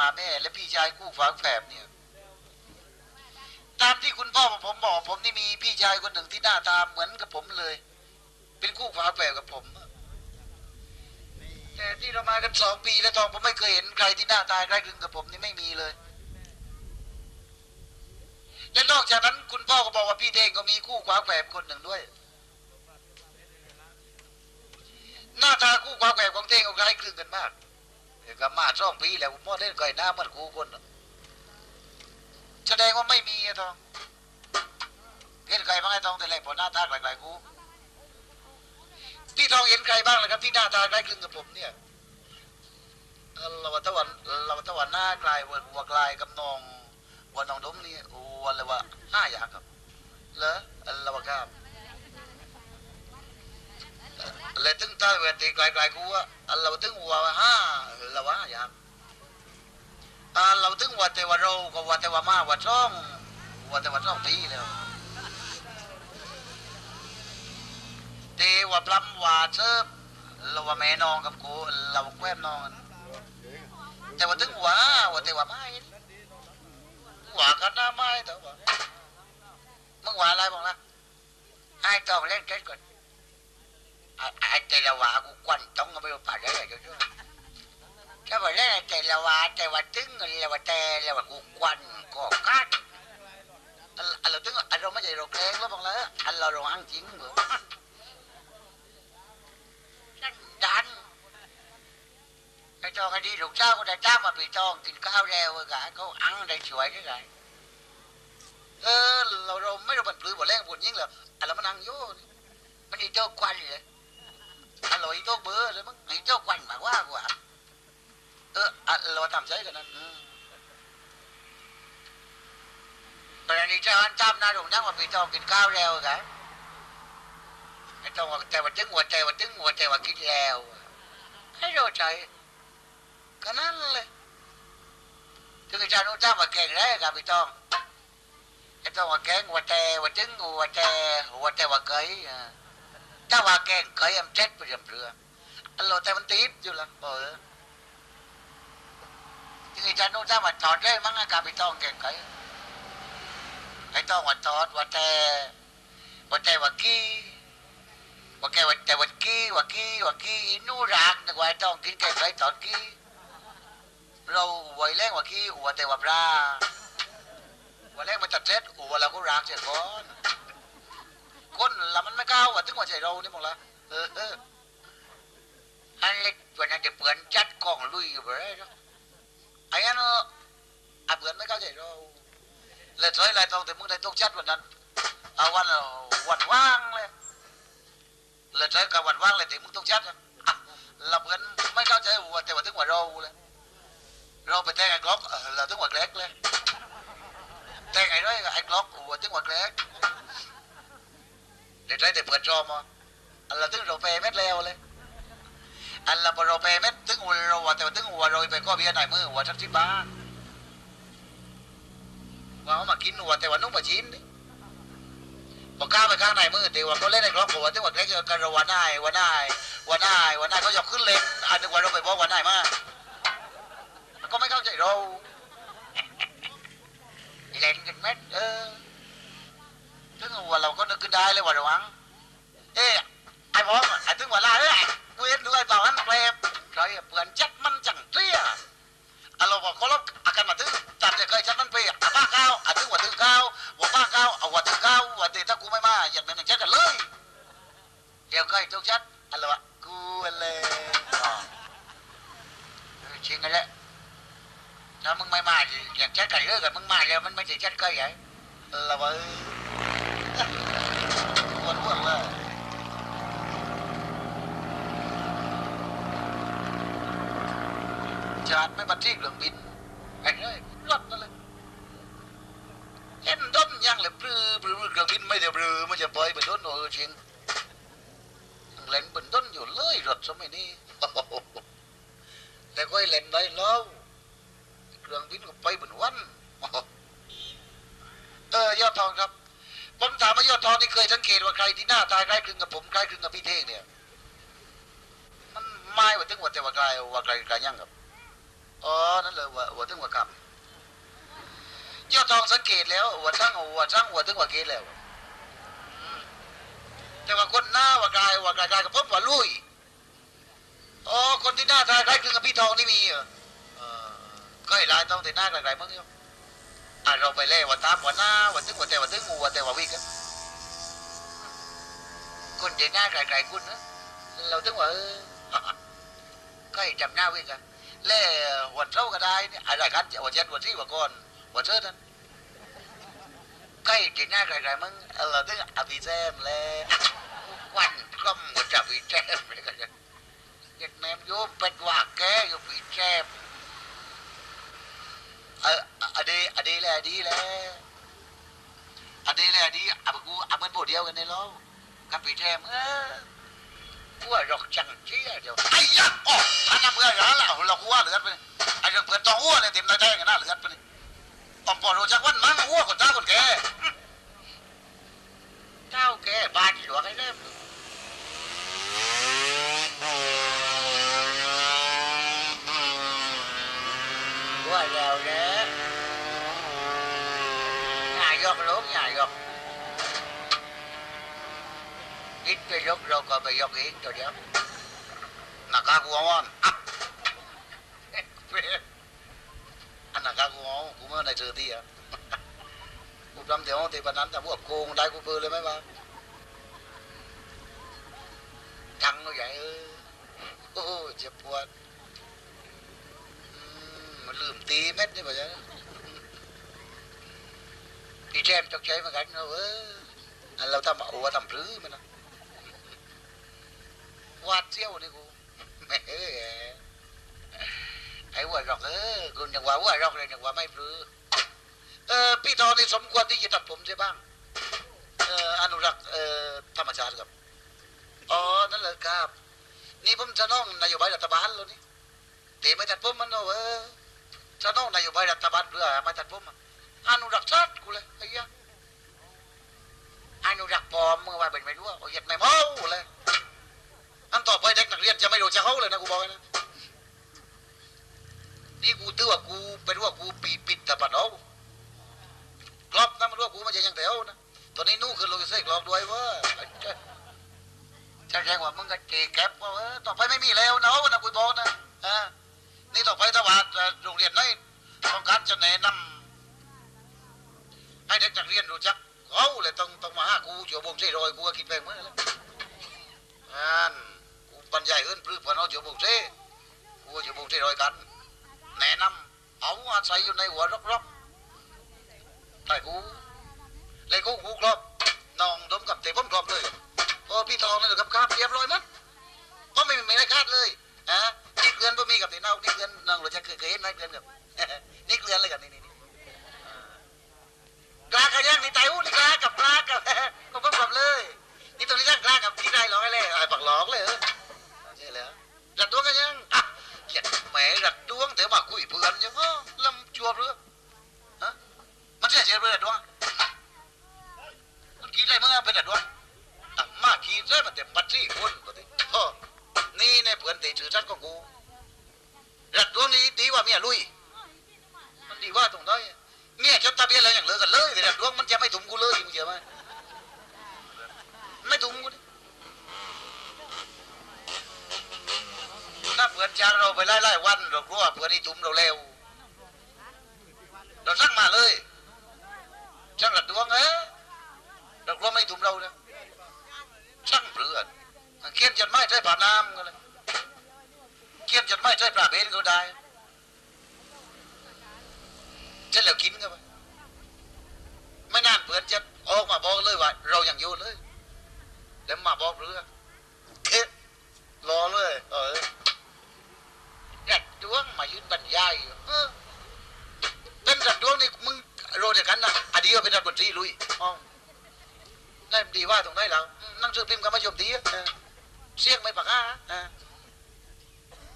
มาแม่และพี่ชายคู่ฝาแฝดเนี่ย ตามที่คุณพ่อผมบอก ผมนี่มีพี่ชายคนหนึ่งที่หน้าตาเหมือนกับผมเลย เป็นคู่ฝาแฝดกับผม แต่ที่เรามากันสองปีแล้วทองผมไม่เคยเห็นใครที่หน้าตาใกล้คลึงกับผมนี่ไม่มีเลย และนอกจากนั้นคุณพ่อก็บอกว่าพี่เท่งก็มีคู่ฝาแฝดคนหนึ่งด้วยหน้าตาคู่ความแฝงของเท่งก็คล้ายคลึงกันมาก กับมาสองปีแล้วผมพ่อเล่นก่อยหน้าเหมันคู่คนแสดงว่าไม่มีอะทองเห็นใครบ้างไอ้ทองแต่แรกพอหน้าตาคล้ายๆคู่พี่ทองเห็นใครบ้างเล่ะครับที่หน้าตาคล้คลึงกับผมเนี่ยเราว่าตะวันเราว่าตะวันหน้าคลายวัววัวคลายกับนองวัวนองดมนี่โอ้อะไรวะห้าอย่างครับเหรอเราครับ เลยตึงตาเวทีไกลๆกูว่าเราตึงว่าห้าเราว่าอย่างเราตึงว่าแต่ว่าเราก็ว่าแต่ว่ามาว่าช่องว่าแต่ว่าช่องปีแล้วเตว่าปล้ำว่าเชิบเราว่าแม่น้องกับกูเราแกล้มน้องแต่ว่าตึงว่าว่าแต่ว่าไม่ว่ากันหน้าไม่แต่ว่ามึงว่าอะไรบ้างล่ะให้ต้องเล่นเก่งก่อน อแต่ละวากูควันต้องเอาไปผ่านได้เลยจ้ะถ้าบอกแล้วแต่ละวาแต่ว่าตึงแต่ว่าแต่ละว่ากูควันก็กัดอันเราตึงอันเราไม่ใช่เราแกงแล้วบอกแล้วอันเราเราอ้างจริงเหมือนนั่นดันไอ้จองไอ้ดีลูกเจ้าก็ได้จ้ามาไปีจองกินข้าวแล้วกันเขาอังได้สวยด้วยกันเออเราเราไม่รู้บันปลือบ่แรงบุญยิ่งเหรออันเรามันอังโยมันอีเจ้าควันเลย à lỗi tốt bữa rồi mất nghĩ cho quanh mà quá quá ơ à lo tạm giấy cái นั้นตอนนี้เจ้าอันจำนะลุงนั่งว่าพี่ต้องกินข้าวแล้วกันไอ้ต้องว่าแต่ว่าถึงหัวใจว่าถึงหัวใจว่ากินแล้วให้รู้ใจก็นั่นเลยถึงไอ้เจ้านู้นจำว่าเก่งแล้วกับพี่ต้องไอ้ต้องว่าเก่งหัวใจว่าถึงหัวใจหัวใจว่าเกยอ่า ถ้าว่าแกงเคย em chết ไปเรือเรืออันโลแต่มันตีบอยู่ละเออที่นี่จะนู้นถ้าว่าจอดได้มั้งอากาศไปต้องแกงเคยไอ้ต้องว่าจอดว่าแต่ว่าแต่ว่ากี้ว่าแกว่าแต่ว่ากี้ว่ากี้ว่ากี้นู่รักนึกว่าต้องกินแกงเคยจอดกี้เราไว้แรงว่ากี้หัวแต่ว่าปลาว่าแรงมันจัดเซ็ตหัวเราก็รักเสียก่อน คนละมันไม่ก้าวอะถึงว่าใจเรานี่มองละเออเอออันเล็กวันนั้นจะเปลือนจัดกล้องลุยอยู่ไปเลยเนาะไอ้อันเนาะอะเปลือนไม่ก้าวใจเราเลยถอยเลยตรงแต่มึงได้ตกจัดวันนั้นเอาวันวันว่างเลยเลยถอยกับวันว่างเลยแต่มึงตกจัดอะละเปือนไม่เข้าใจว่าแต่ว่าถึงว่าเราเลยเราไปแต่งไอ้กล็อกเราถึงว่าแกลกเลยแต่งไอ้ด้วยไอ้กล็อกว่าถึงว่าแกลก เด็ดไรเด็ดเปิดจอมาอันละตึงเราเปเม็ดแล้วเลยอันละพอเราเปเม็ดตึงหัวเราแต่ตึงหัวเราไปก็เบียร์ไหนมือหัวทักที่บ้านว่ามากินหัวแต่ว่านุ่มประชิ้นบอก้าไปข้างในมือเดี๋ยวเขาเล่นในกรอบหัวที่ว่าใกล้กันเราวันได้วันได้วันได้วันได้เขายกขึ้นเล่นอันนึงวันเราไปบอกวันได้มากก็ไม่เข้าใจเราเล่นกันเม็ดเออ ถึงหัวเรากขึ้นได้เลยว่าระวัง เอ๊ะไอ้ผมไอ้ถึงว่าลาเอ้ยกูเห็นด้วยเปล่าอันเปรบใครเปื่อนจัดมันจังเตี้ยอะเราบอกเขาลบอาการมาถึงจัดจะเคยจัดมันเปรบอะป้าข้าวอะถึงว่าถึงข้าวว่าป้าข้าวเอาว่าถึงข้าวว่าเดถ้ากูไม่มาอย่าเป็นอย่างจัดกันเลย เดี๋ยวก็ไอ้ทุกจัดอะไรวะกูอะไรจริงกันแหละถ้ามึงไม่มาอย่างจัดกันเลยกันมึงมาแล้วมันไม่ใช่จัดก็ใหญ่เราว่าวนวนเลยจาด ไม่มาที่เครื่องบินไอ้เลยรถนั่นเลยเห็นด้นยังเลยปลื้อปลื้อเครื่องบินไม่ได้ปลื้อมันจะปล่อยไปด้นโอ้จริงเล่นเป็นด้นอยู่เลยรถสมัยนี้แต่ก็เล่นได้แล้วเครื่องบินก็ไปบนวันเออยอดทองครับผมถามว่ายอดทองนี่เคยสังเกตว่าใครที่หน้าตาคล้คลึงกับผมคล้คลึงกับพี่เท่งเนี่ยถึงว่าแต่ว่าไกลว่าไกลไกลยังครับ อ๋อ นั่นเลยว่าว่าถึงว่ากับยอดทองสังเกตแล้วว่าช่างว่าช่างว่าถึงว่าเกตแล้วแต่ว่าคนหน้าว่าไกลว่าไกลไกลกับผมว่าลุยอ๋อคนที่หน้าตาคล้ายคลึงกับพี่ทองนี่มีเหรอเอก็ไอ้ลายต้องแต่หน้าไกลๆมั้งเนี่ยอะเราไปเล่ว่าตามว่าหน้าว่าถึงว่าแต่ว่าถึงงูว่าแต่ว่าวิ่งกันคนที่หน้าไกลๆคุณนะเราถึงว่าเออก็ให้จำหน้าไว้กัน เล่หัวเท้าก็ได้เนี่ยอะไรกันหัวเจ็ดหัวที่หัวก้อนหัวเชิดนั้นใก็ให้จิตหน้าไกลๆมึงเออเราถึงอภิเษมเลยวันกล้มหัวจับอภิเษมเลยกันเจ็ดแมมโยมเป็ดว่าแกอยู่อภิเษมเอออดีอดีแหละอดีแหละอดีแหละอดีอะกูอะมันโบเดียวกันในล้อกับอภิเษมเออ ว่าดอกจังเจี้ยเดียวไอ้ยักษ์อ๋ออันนั้นเพื่อนร้านเราเราหัวเหลือดไปเลยไอ้เรื่องเพื่อนต้องหัวเนี่ยเต็มได้กันน่าเหลือดไปเลยอมปอรู้จักวันมั้งหัวคนเจ้าคนแก่เจ้าแก่บ้านหลวงไอ้เล่มว่าแล้วเนี่ยิดไปยกเราก็ไปยกอีกตัวเดียวนักกากูอ้อมอัพอันนักกาวอนอมกูเมื่อไในเจอที่อะกูทำเดี๋ยวตีปนั้นแต่พวกโกงได้กูเปืนเลยไหมวะทังใหญ่เออโอ้เจ็บปวดมันลืมตีเม็ดนี่ป่ะจ๊ะอีแจมตกใจเมาอนกันเอออเราทำเอาว่าทำรื้อมันนะ วาดเสี้ยวนี่กูไอ้หัวรอกเออคุณยังว่าหัวรอกเลยยังว่าไม่ปลื้อเออพี่ทองนี่สมควรที่จะตัดผมใช่บ้างเอออนุรักษ์เอ่อธรรมชาติครับอ๋อนั่นเลยครับ นี่ผมจะน้องนโยบายรัฐบาลแล้วนี่ตีไม่ตัดผมมันเออจะน้องนโยบายรัฐบาลเพื่อไม่ตัดผมอะอนุรักษ์ชาติกูเลยไอ้ยะอนุรักษ์ปลอมเมึงว่าเป็นไม่รู้อะโอ้ยเหยียดไม่เมาเลย อันต่อไปเด็กนักเรียนจะไม่รู้จะเขาเลยนะกูบอกนะนี่กูตื้อว่ากูเป็นว่ากูปีปิดแต่ปัดเอากรอบนะมันรู้ว่ากูมันจะยังแถวนะตอนนี้นู่นคือโลกิเซ่กรอบด้วยเว่าจะแจ้งว่ามึงก็เกแก็บว่าเออต่อไปไม่มีแล้วนะนะกูบอกนะอ่านี่ต่อไปถ้าว่าโรงเรียนไหนต้องการจะแนะนำให้เด็กนักเรียนรู้จักเขาเลยต้องต้องมาหากูเจียวบงเซ่รอยกูก็คิดไปเมื่อนแล้วอ่าน บรรยายเอื้นปลื้มพน้องเจียวบงเซ่กูก็เจียวบงเซ่รอยกัน แนะนำเอาอาศัยอยู่ในหัวรอกๆแต่กูเลยกูกูครอบน้องดมกับเตะผมครอบเลยโอ้พี่ทองนี่นกับคาบเรียบร้อยมั้งก็ไม่ไม่ได้คาดเลยฮะนี่เกลือนพ่มีกับเตะเน่านี่เกลือนน้องเราจะเคยเคยเห็นไหมเกลือนกับนี่เกลือนเลยกับนี่นี่นี่กลากันยังนี่ไตอู้นี่กลากับกลากับก็เพิ่งกลับเลย นี่ตรงนี้นั่งกลากับที่ได้ร้องให้เลยไอ้ปักหลอกเลยเออ ดัดตัวกันยังอะเจ็ดแหม่รัดดวงแต่มาคุยเพื่อนยังก็ลำจัวเรือฮะมันเสียเสียเพื่อนดวงมันคิดอะไรมึงอะเป็นดวงอะมาคิดได้มันเต็มปัดที่คนปกติโอ้นี่ในเพื่อนตีถือชัดของกูรัดดวงนี้ดีกว่าเมียลุยมันดีว่าตรงไหนเมียจดทะเบียนอะไรอย่างเลิกกันเลยแต่รัดดวงมันจะไม่ถุมกูเลยมึงเชื่อไหมไม่ถุมกู ถ้าเผื่อจากเราไปไล่ไล่วันเรากลัวเผื่อที่จุ่มเราเร็วเราสั่งมาเลยช่างหลัดดวงเอ๊ะเรากลัวไม่จุ่มเราเนี่ยช่างเปลือนเขียนจดหมายใช้ผ่าน้ำก็เลยเขียนจดหมายใช้ปลาเบนก็ได้เช่นเรากินกันไปไม่นานเผื่อจะออกมาบอกเลยว่า เรายังอยู่เลย แล้วมาบอกเรือเอ๊ะรอเลย เออ รัดดวงมายืนบรรยายเออเป็นรัดดวงนี่มึงโรเดียกันนะอดีตเป็นรัฐมนตรีลุยอ๋อนั่นดีว่าตรงไหนเราหนังสือพิมพ์ก็มาโจมตีเสียงไม่ปากอ้า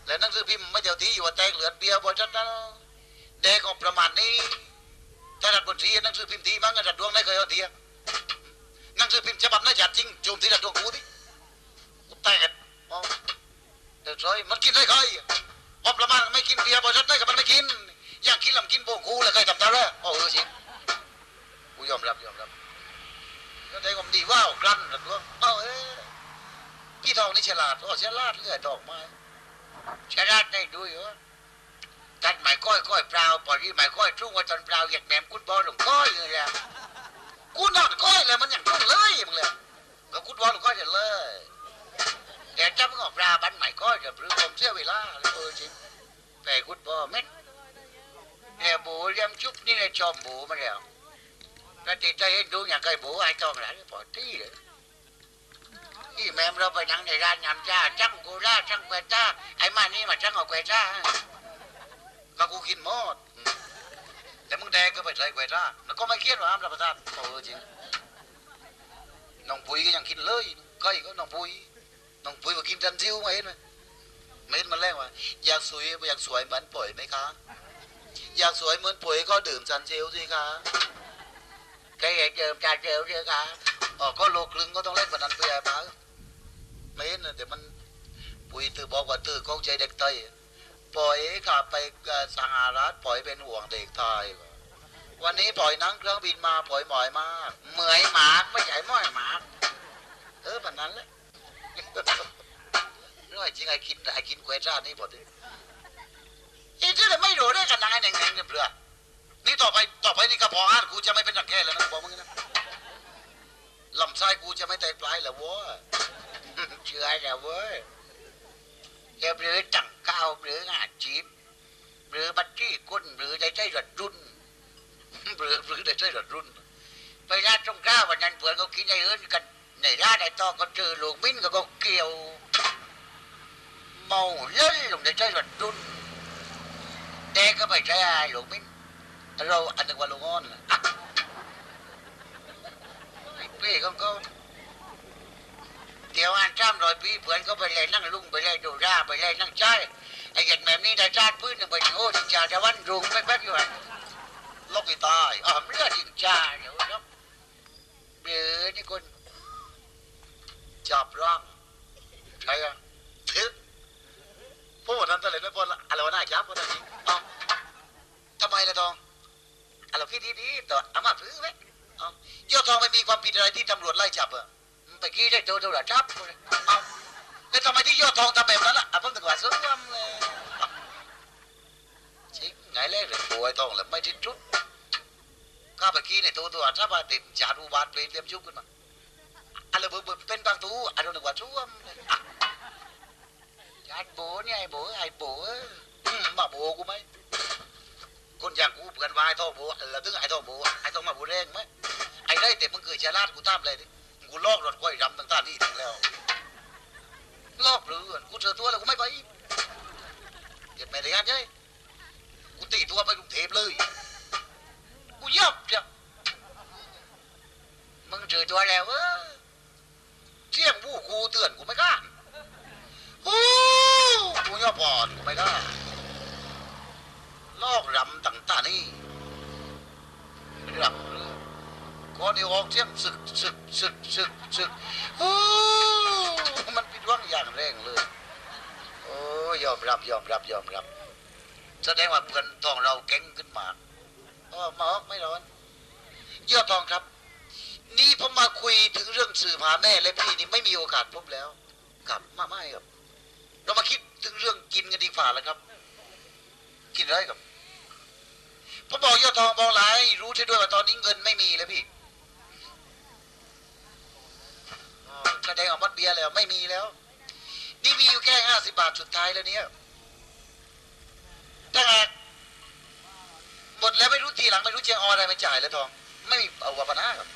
แล้วนั่งสือพิมพ์ไม่เจ้าทีอยู่แตกเหลือเบียร์บอชัดนะเด็กของประมาณนี้ถ้ารัฐมนตรีหนังสือพิมพ์ทีมั้งรัดดวงไม่เคยเอาทีนั่งสือพิมพ์ฉบับไหนจัดจริงโจมตีรัดดวงกูดิกูแตกอ๋อเด็กร้อยอยมันกินได้ใคร พอประมาณไม่กินเบียร์บริษัทได้กับมันไม่กิน อยากกินลำกินโป่งกูเลยเคยทำตาแล้วโอ้เออจริงกูยอมรับยอมรับก็ได้ความดีว่าวกลั้นหรือว่าเอ้เอ้พี่ทองนี่ฉลาดโอ้ฉลาดเลือดดอกไม้ฉลาดได้ด้วยเหรอตัดหมายก้อยก้อยเปล่าปล่อยที่หมายก้อยทุ่งว่าตอนเปล่าเหยียดแหมมกุดบอลหลงก้อยเลยแหละกูนอนก้อยเลยมันอย่างทุ่งเลยมึงเลยก็กุดบอลหลงก้อยเดี๋ยเลย เดี๋ยวจะมึงออกราบันใหม่ก็จะหรือผมเสียเวลาเลยเออจริงแต่กุดบอเม็ดเดี๋ยวบูเลี้ยมชุบนี่เลยจอมบูมาแล้วแล้วติดใจเห็นดูอย่างไก่บูไอ้ตองหลานพอตีเลยที่แม่เราไปนั่งในร้านยำจ้าจังกูร่าจังเกวจ้าไอ้มานี่มาจังเอาเกวจ้าก็กูกินหมดแต่มึงแดงก็ไปใส่เกวจ้าแล้วก็ไม่เครียดหรอกครับรับประทานเออจริงน้องปุ๋ยก็ยังกินเลยก้อยก็น้องปุ๋ย น้องปุ้ยมากินจันทิวมาเห็นไหมไม่เห็นมันแรกว่าอยากสวยอยากสวยเหมือนปุ๋ยไหมคะ อยากสวยเหมือนปุ๋ยก็ดื่มจันทิวสิคะใครอยากดื่มจันทิวสิคะอ๋อก็โลครึ่งก็ต้องเล่นแบบนั้นไปไอ้บ้าไม่เห็นนะแต่มันปุ๋ยตือบอกว่าตือก้องใจเด็กไทยปล่อยขับไปสหรัฐปล่อยเป็นห่วงเด็กไทยวันนี้ปล่อยนั่งเครื่องบินมาปล่อยหมอยมาก เหมอยหมากไม่ใหญ่ม้อยหมาก เออแบบนั้นแหละ ร้อยจริงไอ้กินไอ้กินกวยจ้านี่หมดเลยอีที่เลยไม่รู้ได้กันนายแหน่งแหน่งเนี่ยเปลือนี่ต่อไปต่อไปนี่กระพาะอาหารกูจะไม่เป็นอย่างแก่แล้วนะบอกมึงนะลำไส้กูจะไม่แตกปลายแล้วเว้ยเชื่อแล้วเว้ยเรียบหรือจังก้าวหรืองาจีบหรือบัตรี่ก้นหรือได้ใจรถรุ่นหรือหรือได้ใจรถรุ่นไปร้านตรงก้าวันนั้นเพื่อนก็กินไอ้เอิญกัน ในร้านไอ้ตอก็เจอลูกมิ้นก็ก็เกี่ยว เมาเล่นลงในใจรถดุนแดงก็ไปใช้ไอ้ลูกมิ้นเราอันนึกว่าลูกอ้อนน่ะอะไอ้เป้ก็ก็เดี๋ยวอันจ้ามรอยปีเพื่อนก็ไปเลยนั่งลุงไปเลยดูร่าไปเลยนั่งใจไอ้ยันแบบนี้ได้ชาติพื้นหนึ่งไปโอ้จิงจ่าจะวันรุงไม่แป๊บอยู่อะลบไปตายอ๋อไม่ได้จิงจ่าเดี๋ยวนะเดี๋ยวนี่คน จับร่างใช่อะทึกพวกนั้นตะเลยไม่พอละอะไรวะหน้าจับวกนั้นนี้เอ้าทำไมล่ะทองอะไรพี่ดีๆต่ออามาพื้นไหมเอ้ายอดทองไม่มีความผิดอะไรที่ตำรวจไล่จับอะมันไปกี้ได้โดนตำรจจับเลยเอ้าแล้วทำไมที่ยอดทองทำแบบนั้นล่ะอะเพิ่งตำรวจซื้อมเลยเอ้าชิงไงเล่เลยป่วยต้องแล้วไม่ทิ้งชุดข้าไปกี้ในตัวตัวถ้ามาติดจาดูบาดเปลี่ยนเตรียมชุบขึ้นมา เบอร์เป็นบางตูอันนั้นกว่าช่วมอะไอ้โบเนี่ยไอ้โบไอ้โบมาโบกูไหมคนอย่างกูเพื่อนวายท่อโบแล้วถึงไอ้ท่อโบไอ้ต้องมาโบแรงไหมไอ้ได้แต่มึงเคยฉลาดกูตามเลยดิกูลอกรถก้อยรำต่างๆนี่ถึงแล้วลอกหรือกูเจอตัวแล้วกูไม่ไปเก็บไม่ได้งานใช่กูตีตัวไปกรุงเทพเลยกูยับจ้ะมึงเจอตัวแล้วเออ เที่ยงผู้ครูเตือนกูไม่กล้าโอ้กูย่อปอดกูไม่กล้าลอกรำต่างๆนี่รำก่อนที่ออกเที่ยงศึกศึกศึกศึกศึกโอ้มันผิดหวังอย่างแรงเลยโอ้ยอมรับยอมรับยอมรับแสดงว่าเพื่อนทองเราเก่งขึ้นมาเออมาออกไม่ร้อนเยอดทองครับ นี่ผมมาคุยถึงเรื่องสื่อหาแม่และพี่นี่ไม่มีโอกาสพบแล้วครับมาไม่ครับ เรามาคิดถึงเรื่องกินกันดีกว่าแล้วครับ กินอะไรครับผมบอกยอดทองบอกหลายรู้ใช่ด้วยว่าตอนนี้เงินไม่มีแล้วพี่อ๋อแสดงออกมัดเบียร์แล้วไม่มีแล้ว นี่มีอยู่แค่ห้าสิบบาทสุดท้ายแล้วเนี่ยถ้าหากหมดแล้วไม่รู้ทีหลังไม่รู้จะเอาอะไรมาจ่ายแล้วทอง ไม่มีเอาวัปนาครับ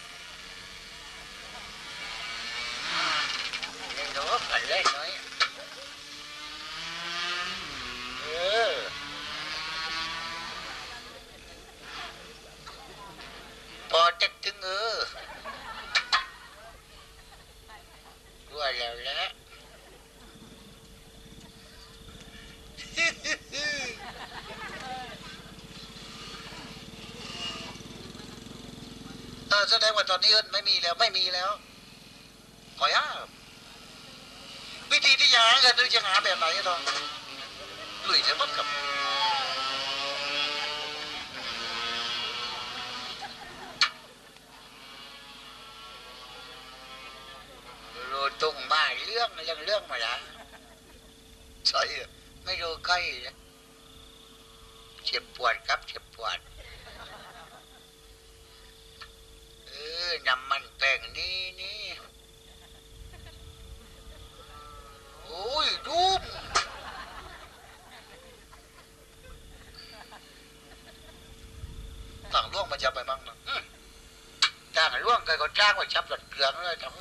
เล่นรบกันเล่นน้อยเออพอจะถึงเออรู้แล้วแหละเออแสดงว่าตอนนี้เอิ้นไม่มีแล้วไม่มีแล้ว ขอย้าวิธีที่จะหาเงินหรือจะหาแบบไหนอะตองลุยเถอะมัดกับรู้ตรงมาเรื่องเรื่องเรื่องมาล้วใช่ไม่รู้ใกล้เจ็บปวดครับเจ็บปวดเออน้ำมันแป้งนี่นี่โอ้ยดูมต่างล่วงมาจะไปมั่งนะอืมจ้างให้ ล่วงเคยก็จ้างไว้ชับหลัดเกลืองเลยจัง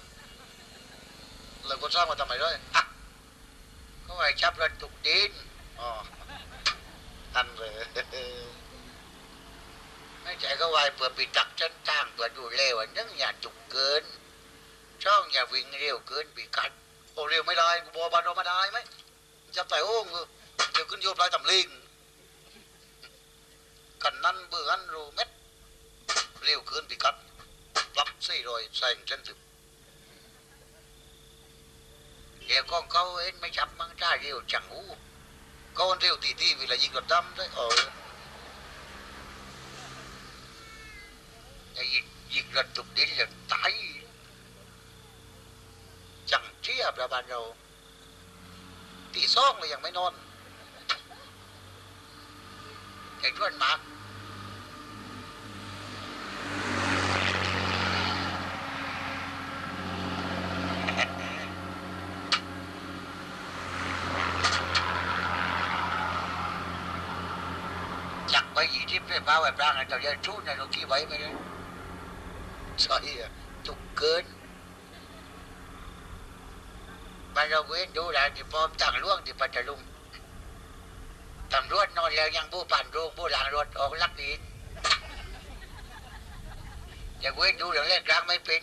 เลยก็สร้างมาทำไมด้วยอะก็ไว้ชับรถตุกดินอ๋อันเลยไม่ใจก็ไว้เพื่อปิดตักชั้นตั้งเพื่อดูเลวนึงอย่าจุกเกิน ช่องอย่าวิ่งเร็วเกินปีกัดโอ้เร็วไม่ได้กูบอกบันเรามาได้ไหมจะไปโอ้งเดี๋ยวขึ้นโยบไรตำลิงกันนั่นเบื่ออันรูเม็ดเร็วเกินปีกัด ปรับสี่รอยใส่ชั้นถึงเดี๋ยวก็เขาเอ็นไม่จับมังได้เร็วจังหูเขาเร็วตีที่เวลายิงรถดำด้วยเออจะยิงยิงรถตุกดินเลยตายจังเทียบระบาดเราตีซ่องเลยยังไม่นอนไอ้ทวนมาก จักไป ยี่ที่เปล่าไอ้ปรางไอ้ตัวยันชู้ในโลกี้ไว้ไม่ได้ใช่อะจุกเกินมันเราเว้นดูแลที่พร้อมตั้งล่วงที่ปัตตาลุงตำรวจนอนแล้วยังผู้ปั่นโรงผู้หลังรถออกลักดีอย่าเว้นดูเดี๋ยวเล่นกลางไม่เป็น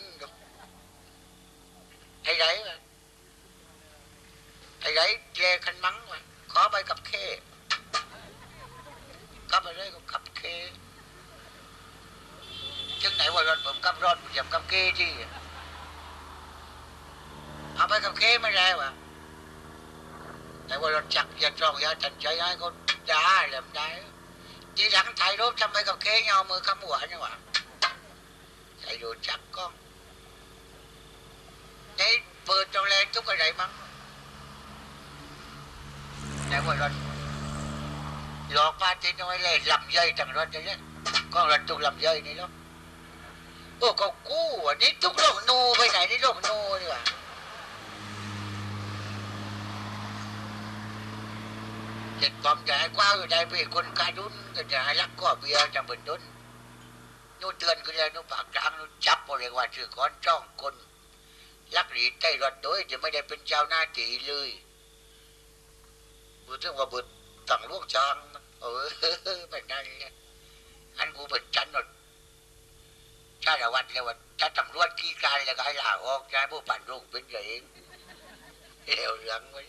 ไอ้ไรไอ้ไรเจคันมังขอไปกับเค ขับไปเลยก็ขับเคจึงไหนว่ารถผมขับรถเหยียบกับเคที่เอาไปกับเคไม่ได้วะแต่ว่ารถจักรยานจองยาจันใจให้เขาด่าแหลมได้ทีหลังถ่ายรูปทำไมกับเคเงามือขมวนี่วะใส่ดูจักรก็ในเปิดตรงแรงทุกอะไรมั้งแต่ว่ารถ หลอกปาติน้อยเลยลำย่อยจังรถเลยก็รถตุกลำย่อยนี่แล้วโอ้ก็กู้อะนี่ตุกโลกนูไปไหนนี่โลกนูนี่ว่ะเจ็ดความใจกว้าอยู่ได้ไปคนกาดุนก็จะให้รักก็เบียร์จะเหมือนดุนนู่เตือนก็เลยนู่ปากกลางนู่จับบอกเลยว่าชื่อก้อนจ้องคนลักหลีใต้รถโดยจะไม่ได้เป็นเจ้าหน้าที่เลยพูดถึงว่าบิดต่างล่วงจางลยอันกูเป็นจันหนดชาละวันเลยว่าถ้าตรวจขี้การแล้วก็ให้ลาอ อกใช้ผู้ปั่นลูกเป็นเองเอวเหลืองไว้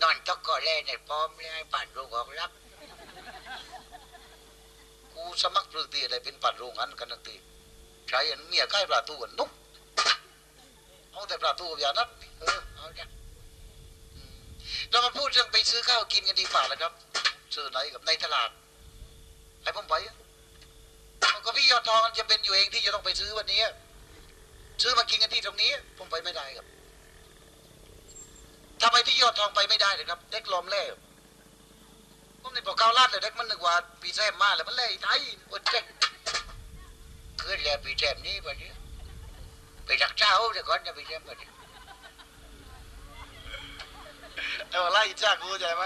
นอนตอกกอแล่ในพร้อมเลยให้ปั่นลูกออกรับกูสมัครปลือตีอะไรเป็นปั่นลูกนั้นกันทั้งทีใช้อันเมียใกล้ประตูกันนุ๊กเอาแต่ประตูอย่านัดเออเอาเนี่ยเรามาพูดเรื่องไปซื้อข้าวกินกันดีฝ่าแล้วครับ ซื้อไหนกับในตลาดให้ผมไปอะมันก็พี่ยอดทองจะเป็นอยู่เองที่จะต้องไปซื้อวันนี้ ซื้อมากินกันที่ตรงนี้ ผมไปไม่ได้ครับทำไมที่ยอดทองไปไม่ได้เลยครับ เด็กล้อมเล่ผมนี่บอกข้าลาดเลยเด็กมันนึกว่าปีแซมมาแล้วมันเล่ไทยอดเด็กขึ้นแล้วปีแซมนี้วันนี้ไปรักเจ้าเดี๋ยวก่อนจะปีแซมวันนี้เอาไล่อิจฉากูใจไหม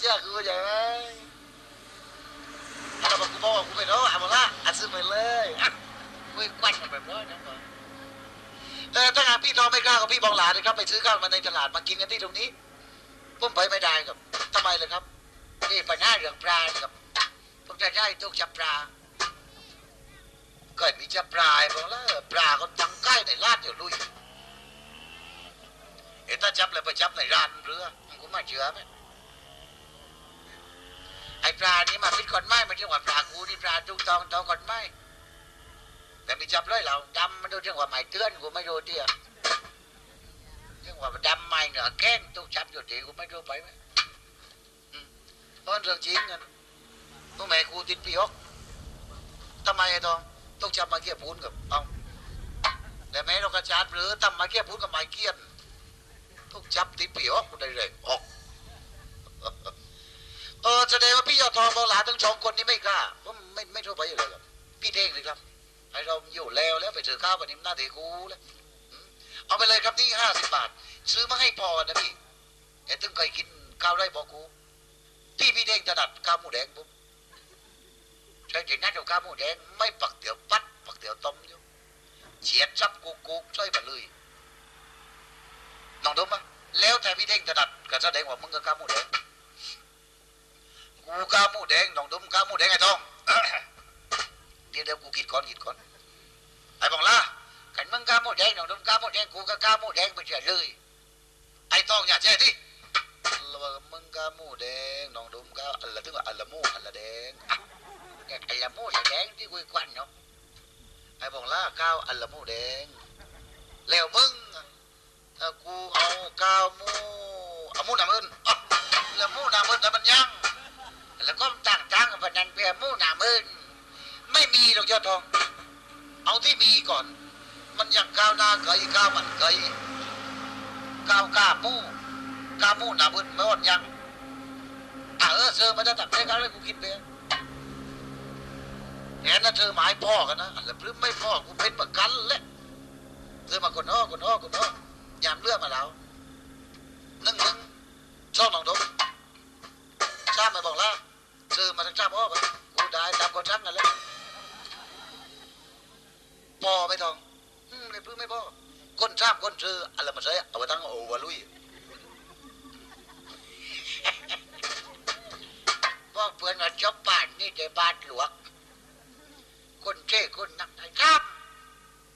อิจฉากูใจไหมเราบอกกูบอกว่ากูไปโน้เอามาละอัดซื้อไปเลยอะกูกวัดแบบนั้นนะก่อนเออถ้าหากพี่น้องไม่กล้ากับพี่บองหลานนะครับ ไปซื้อข้าวมาในตลาดมากินกันที่ตรงนี้ผมไปไม่ได้ครับทำไมเลยครับนี่ปัญหาเรื่องปลาครับผมจะได้ตุกจับปลาก็มีจับปลาไอ้บอกแล้วปลาก็ตั้งใกล้ในลาดอยู่ลุยเอ้ถ้าจับเลยไปจับในร้านเรือมันก็ไม่เชื่อไหม ไอ้ปลานี่มาพิษก่อนไม้มันเรียกว่าปลากูนี่ปลาทุกตองตองก่อนไม้แต่มีจับเลยเราดำมันดูเรียกว่าหมายเตือนกูไม่รู้เดียวเอถึงว่าดำไม่เหนือแก้งตุกจับอยู่ดีกูไม่รู้ไปไหมเพราะมันเรื่องจริงกันตัวแม่กูติดปีอกทำไมไอ้ทองต้องจับมาเกี่ยพูนกับเอาแต่แม่เรากระจาดหรือทำมาเกี่ยพูนกับไม้เกี้ยนต้องจับติดปีอกกูได้เลยออก เออแสดงว่าพี่ยอดทองบอหลาทั้งสองคนนี้ไม่กล้าผมไม่ไม่โทรไปอยู่เลยครับ พี่เท่งเลยครับไอเราอยู่แล้วแล้วไปถือข้าววันนี้มันหน้าเด็กูแล้วเอาไปเลยครับนี่ห้าสิบบาท ซื้อมาให้พอนะพี่ไอ้ตึงเคยกินข้าวไรบอกกูที่พี่เท่งถนัดข้าวหมูแดงผมใช่จริงนะเดี๋ยวข้าวหมูแดงไม่ปักเตี๋ยวปัดปักเตี๋ยวต้มอยู่เฉียดซับกุกกุกช่วยมาเลยน้องดมมะแล้วแต่พี่เท่งถนัดก็แสดงว่ามึงก็ข้าวหมูแดง กูกามูแดงน้องดมกามูแดงไอ้ทองเดี๋ยวเดี๋ยวกูคิดก่อนคิดก่อนไอ้บองล่ะขันมึงกามูแดงน้องดมกามูแดงกูก็กามูแดงไปเฉยเลยไอ้ทองอย่าเจ๊ที่มึงกามูแดงน้องดมกาอะไรถึงว่าอะไรมูอะไรแดงอะอะไรมูอะไรแดงที่กุยควันเนาะไอ้บองล่ะก้าวอะไรมูแดงแล้วมึงถ้ากูเอาก้าวมูเอามูน้ำอื่นอะแล้วมูน้ำอื่นแต่มันยัง แล้วก็ต่างจ้างพนันเปียมู่หนามืนไม่มีหรอกยอดทอง เอาที่มีก่อน มันยังก้าวหน้าเกยก้าวมันเกยก้าวก้ามู่ก้ามู่หนามืนไม่อ่อนยังอะเออเธอมาจะตัดได้กันเลยกูคิดเปียแง่นะเธอหมายพ่อกันนะแล้วพรึไม่พ่อกูเป็นประกันแหละเธอมาคนอ้อคนอ้อคนอ้อยามเลือกมาแล้วนึ่งนึ่งชอบน้องดมทราบไหมบอกแล้ว ซื้อมาทั้งทราบอ้อปะกูได้ตามคนช่างกันแหล้วพอไม่ทองอืมเลยพื้นไม่พอคนทราบคนซื้ออะไรมาใช้เอาไปตั้งโอวาลุยพ่อเพื่อนว่าจบบ้านนี่แต่บ้านหลวงคนเท่คนนักไอ้ครับ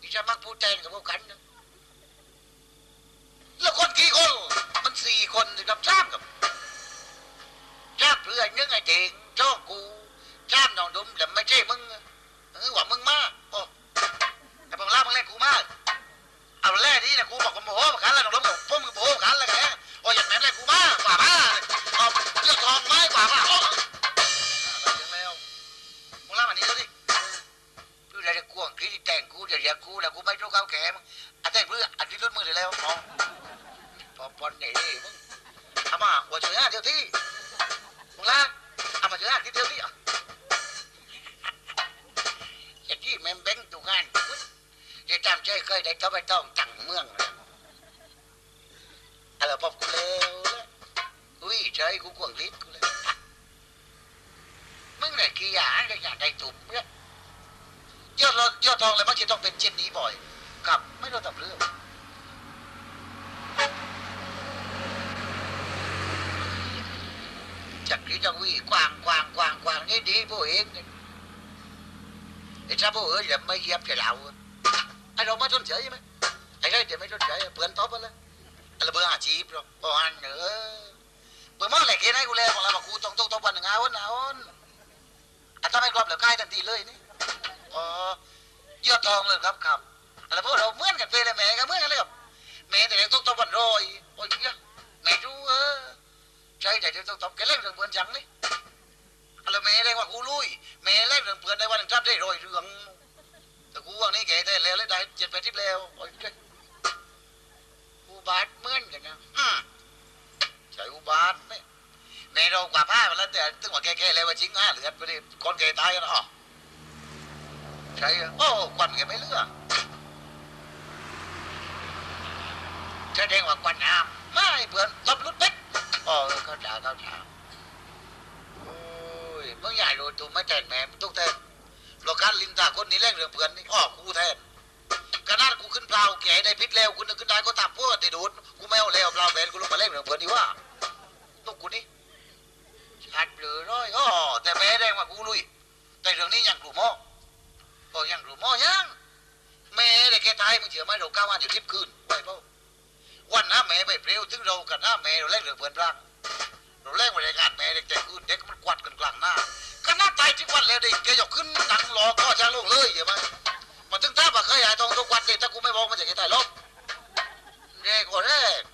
ที่จะมักพูดแทนกับพวกกันนะแล้วคนกี่คนมันสี่คนสิครับทราบกับจ้าเพื่อนนึกไอ้เจง จ้ากูจ้ามน้องดุมแต่ไม่ใช่มึง จักรีจังวีกวางกวางกวางกวางนี่ดีพวกเองไอ้ชาพวกเอ้ยอย่าไม่เยียบจะเราไอ้เราไม่สนใจไหมไอ้ไรจะไม่สนใจเปลือนท็อปอะไรอะไรเบอร์อาชีพหรอกบอันเออเบอร์มั่งแหละเกณฑ์ให้กูแล้วของเราบอกกูต้องต้องต้องวันหนึ่งเอาวันเอาวันอะถ้าไม่กรอบเดี๋ยวใกล้ทันทีเลยนี่อ๋อยอดทองเลยครับครับอะไรพวกเราเหมือนกันเปเลยแม่กันเหมือนกันเลยครับแม่แต่เด็กต้องต้องวันรอยโอ้ยแม่รู้เออ ใช่แต่เดี๋ยวต้องตบแกเล่นเรื่องเพื่อนจังนี่อะไรแม่ได้ว่ากูลุยแม่เล่นเรื่องเพื่อนได้วันหนึ่งทับได้รอยเรื่องแต่กูว่านี่แกได้แล้วได้เจ็ดแปดทิปแล้วโอ้ยกูบาดเหมือนกันนะใช่กูบาดไหมแม่เรากว่าผ้ามาแล้วแต่ตึงว่าแกๆแล้วว่าจริงอะเหลือไปดิคนแกตายกันอ๋อใช่โอ้ควันแกไม่เลือกแสดงว่าควันน้ำไม่เพื่อนตบรุดเป็ด เออเขาถามเขาถามโอ้ยมึงใหญ่โดนตูไม่แทนแม่มึงต้องแทนโลกันลินตาคนนี้แรงเรื่องเพื่อนนี่อ้อกูแทนขนาดกูขึ้นเปล่าแก่ได้พิษแล้วกูนึกขึ้นได้ก็ตามพวกติดูดกูไม่เอาแล้วเปล่าแหวนกูลงมาเล่นเรื่องเพื่อนดีว่าต้องกูนี่ชัดเลยร้อยอ้อแต่แม่แดงว่ากูลุยแต่เรื่องนี้ยังกลุ่มม้อก็ยังกลุ่มม้อยังแม่ได้แค่ตายมึงเชื่อไหมเราก้าววันอยู่ทิพย์คืนไปเปล่า วันน้าแม่ไปเปรี้ยวถึงเรากับน้าแม่เราเล่นเรื่องเพื่อนร่างเราเล่นบรรยากาศแม่เด็กแต่คืนเด็กมันกวาดกันกลางหน้าก็น่าตายที่วันแล้วเด็กแกยกขึ้นหนังรอก็จะลงเลยเห็นไหมมันถึงท้าว่เคยหายทองทุกวันเด็กถ้ากูไม่บอกมันจะแค่ตายลบเด็กกว่าแรกไม่ตุ้มเราได้เลยเออพัก